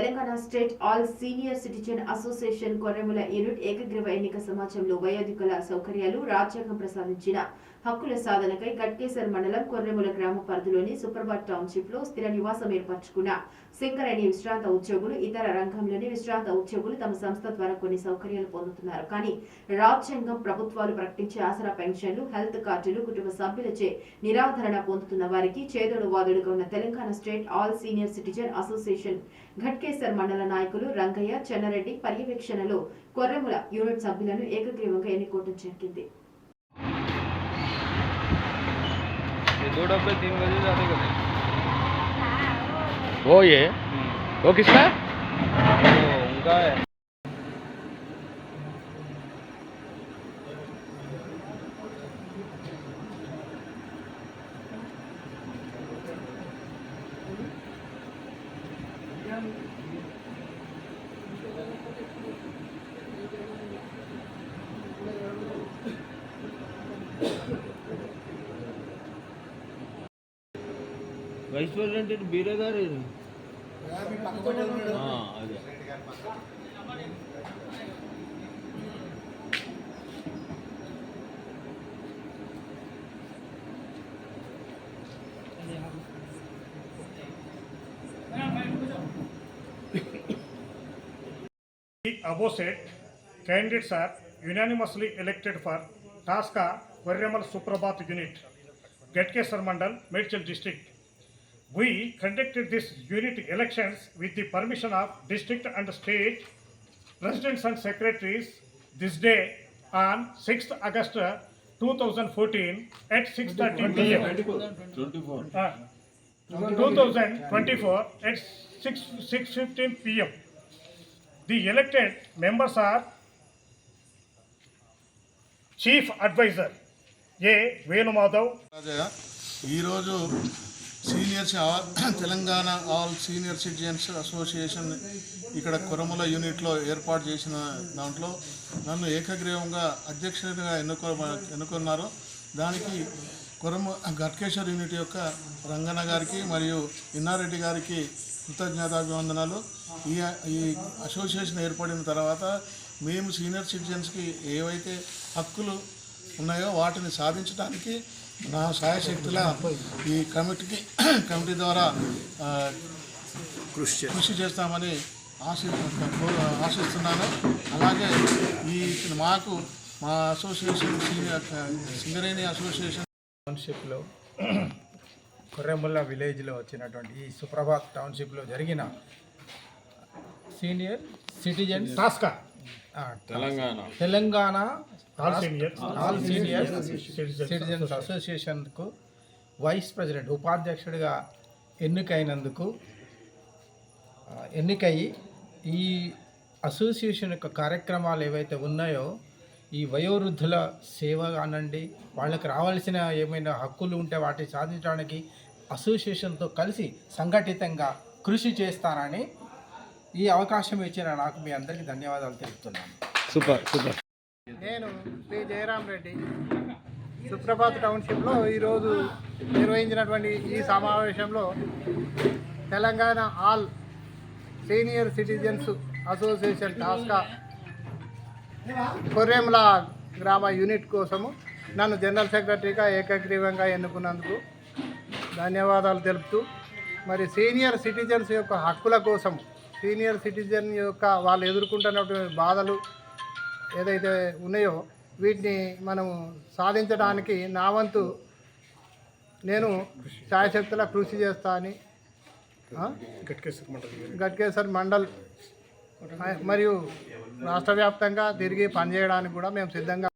tal Telangana state all senior citizen association Korremula unit ఏకగ్రీవ ఎన్నిక సమాజంలో వయోధికుల సౌకర్యాలు రాజ్యాంగం ప్రసాదించిన హక్కుల సాధనకై గట్కేసర్ మండలం కొర్రెముల గ్రామ పరిధిలోని సూపర్బాట్ టౌన్షిప్లో స్థిర నివాసం ఏర్పరచుకున్న సింగరేణి విశ్రాంత ఉద్యోగులు ఇతర రంగంలోని విశ్రాంత ఉద్యోగులు తమ సంస్థ ద్వారా కొన్ని సౌకర్యాలు పొందుతున్నారు. కానీ రాజ్యాంగం ప్రభుత్వాలు ప్రకటించే ఆసరా పెన్షన్లు హెల్త్ కార్డులు కుటుంబ సభ్యులచే నిరాధరణ పొందుతున్న వారికి చేదోడు వాదుడుగా ఉన్న Telangana state all senior citizen association Ghatkesar నియోజకవర్గ మండల నాయకులు రంగయ్య చెన్నారెడ్డి పర్యవేక్షణలో కొర్రెముల యూనిట్ సభ్యులను ఏకగ్రీవంగా ఎన్నుకోవడం జరిగింది. ఓ. వైస్ ప్రెసిడెంట్ బీరే గారు అదే. The above said, candidates are unanimously elected for Taska Varyamal Suprabhat Unit, Gatkesar Mandal, Medchal District. We conducted this unit elections with the permission of district and state presidents and secretaries this day on 6th August 2014 at 6:30 p.m. Uh, 2024 at 6 6:15 p.m. The elected members are chief advisor A Venumadhav. ఈరోజు seniors all Telangana all senior citizens association ఇక్కడ కొరముల యూనిట్లో ఏర్పాటు చేసిన దాంట్లో నన్ను ఏకగ్రీవంగా అధ్యక్షుడిగా ఎన్నుకో ఎన్నుకున్నారు. దానికి కొరము గట్కేశ్వర్ యూనిట్ యొక్క రంగన్న గారికి మరియు ఇన్నారెడ్డి గారికి కృతజ్ఞతాభివందనాలు. ఈ ఈ అసోసియేషన్ ఏర్పడిన తర్వాత మేము సీనియర్ సిటిజన్స్కి ఏవైతే హక్కులు ఉన్నాయో వాటిని సాధించడానికి నా సాయశక్తుల ఈ కమిటీకి కమిటీ ద్వారా కృషి కృషి చేస్తామని ఆశి ఆశిస్తున్నాను. అలాగే ఈ మాకు మా అసోసియేషన్ సీనియర్ సింగరేణి అసోసియేషన్ టౌన్షిప్లో కొర్రెముల్ల విలేజ్లో వచ్చినటువంటి ఈ సుప్రభాత్ టౌన్షిప్లో జరిగిన సీనియర్ Taska, ఆ, Telangana. Telangana all senior. Citizens అసోసియేషన్కు vice president ఉపాధ్యక్షుడిగా ఎన్నికైనందుకు ఆ, ఎన్నికయ్యి ఈ అసోసియేషన్ యొక్క కార్యక్రమాలు ఏవైతే ఉన్నాయో ఈ వయోవృద్ధుల సేవ కానండి వాళ్ళకి రావాల్సిన ఏమైనా హక్కులు ఉంటే వాటిని సాధించడానికి అసోసియేషన్తో కలిసి సంఘటితంగా కృషి చేస్తానని ఈ అవకాశం ఇచ్చిన నాకు మీ అందరికీ ధన్యవాదాలు తెలుపుతున్నాను. Super super. నేను పి. జయరాం రెడ్డి. సుప్రభాత్ టౌన్షిప్లో ఈరోజు నిర్వహించినటువంటి ఈ సమావేశంలో Telangana all senior citizens association TASCA Korremula గ్రామ యూనిట్ కోసము నన్ను జనరల్ సెక్రటరీగా ఏకగ్రీవంగా ఎన్నుకున్నందుకు ధన్యవాదాలు తెలుపుతూ మరి సీనియర్ సిటిజన్స్ యొక్క హక్కుల కోసం సీనియర్ సిటిజన్ యొక్క వాళ్ళు ఎదుర్కొంటున్నటువంటి బాధలు ఏదైతే ఉన్నాయో వీటిని మనము సాధించడానికి నా వంతు నేను ఛాయశక్తుల కృషి చేస్తా అని. గట్కేసర్ మండల్ మరియు రాష్ట్ర వ్యాప్తంగా తిరిగి పనిచేయడానికి కూడా మేము సిద్ధంగా